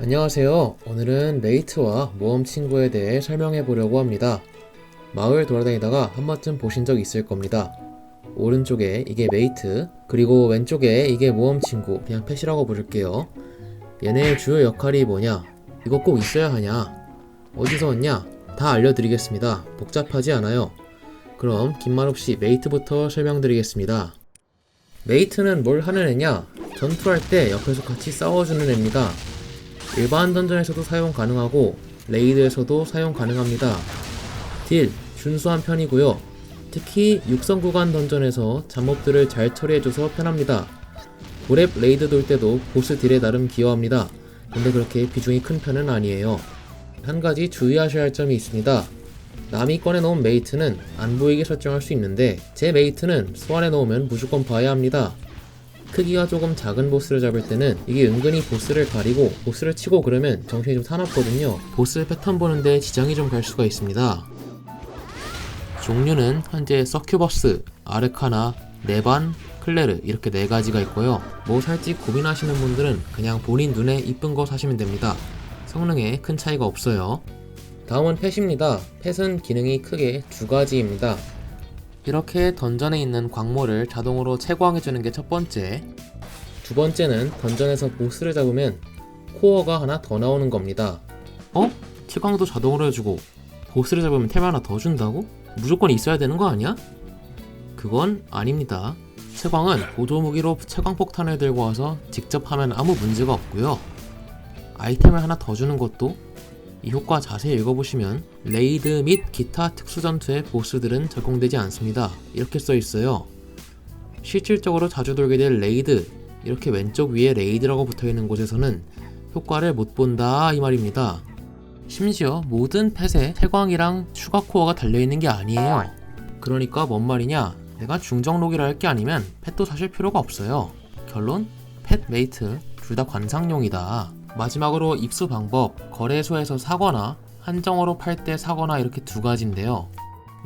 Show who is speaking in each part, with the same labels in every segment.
Speaker 1: 안녕하세요. 오늘은 메이트와 모험 친구에 대해 설명해 보려고 합니다. 마을 돌아다니다가 한 번쯤 보신 적 있을 겁니다. 오른쪽에 이게 메이트, 그리고 왼쪽에 이게 모험 친구, 그냥 펫이라고 부를게요. 얘네의 주요 역할이 뭐냐? 이거 꼭 있어야 하냐? 어디서 왔냐? 다 알려드리겠습니다. 복잡하지 않아요. 그럼 긴말 없이 메이트부터 설명드리겠습니다. 메이트는 뭘 하는 애냐? 전투할 때 옆에서 같이 싸워주는 애입니다. 일반 던전에서도 사용 가능하고 레이드에서도 사용 가능합니다. 딜 준수한 편이고요. 특히 육성 구간 던전에서 잡몹들을 잘 처리해줘서 편합니다. 고렙 레이드 돌 때도 보스 딜에 나름 기여합니다. 근데 그렇게 비중이 큰 편은 아니에요. 한 가지 주의하셔야 할 점이 있습니다. 남이 꺼내놓은 메이트는 안 보이게 설정할 수 있는데 제 메이트는 소환해 놓으면 무조건 봐야 합니다. 크기가 조금 작은 보스를 잡을 때는 이게 은근히 보스를 가리고 보스를 치고 그러면 정신이 좀 사납거든요. 보스 패턴 보는데 지장이 좀 갈 수가 있습니다. 종류는 현재 서큐버스, 아르카나, 네반, 클레르 이렇게 네 가지가 있고요. 뭐 살지 고민하시는 분들은 그냥 본인 눈에 이쁜 거 사시면 됩니다. 성능에 큰 차이가 없어요. 다음은 펫입니다. 펫은 기능이 크게 두 가지입니다. 이렇게 던전에 있는 광물을 자동으로 채광해주는 게 첫 번째. 두 번째는 던전에서 보스를 잡으면 코어가 하나 더 나오는 겁니다. 어? 채광도 자동으로 해주고 보스를 잡으면 템 하나 더 준다고? 무조건 있어야 되는 거 아니야? 그건 아닙니다. 채광은 보조 무기로 채광 폭탄을 들고 와서 직접 하면 아무 문제가 없고요. 아이템을 하나 더 주는 것도 이 효과 자세히 읽어보시면 레이드 및 기타 특수 전투의 보스들은 적용되지 않습니다. 이렇게 써 있어요. 실질적으로 자주 돌게 될 레이드 이렇게 왼쪽 위에 레이드라고 붙어 있는 곳에서는 효과를 못 본다 이 말입니다. 심지어 모든 펫에 태광이랑 추가 코어가 달려 있는 게 아니에요. 그러니까 뭔 말이냐? 내가 중정록이라 할 게 아니면 펫도 사실 필요가 없어요. 결론? 펫 메이트 둘 다 관상용이다. 마지막으로 입수 방법 거래소에서 사거나 한정으로 팔 때 사거나 이렇게 두 가지인데요.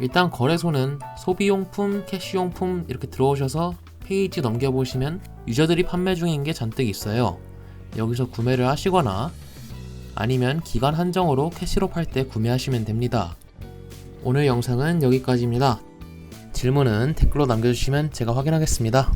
Speaker 1: 일단 거래소는 소비용품, 캐시용품 이렇게 들어오셔서 페이지 넘겨보시면 유저들이 판매 중인 게 잔뜩 있어요. 여기서 구매를 하시거나 아니면 기간 한정으로 캐시로 팔 때 구매하시면 됩니다. 오늘 영상은 여기까지입니다. 질문은 댓글로 남겨주시면 제가 확인하겠습니다.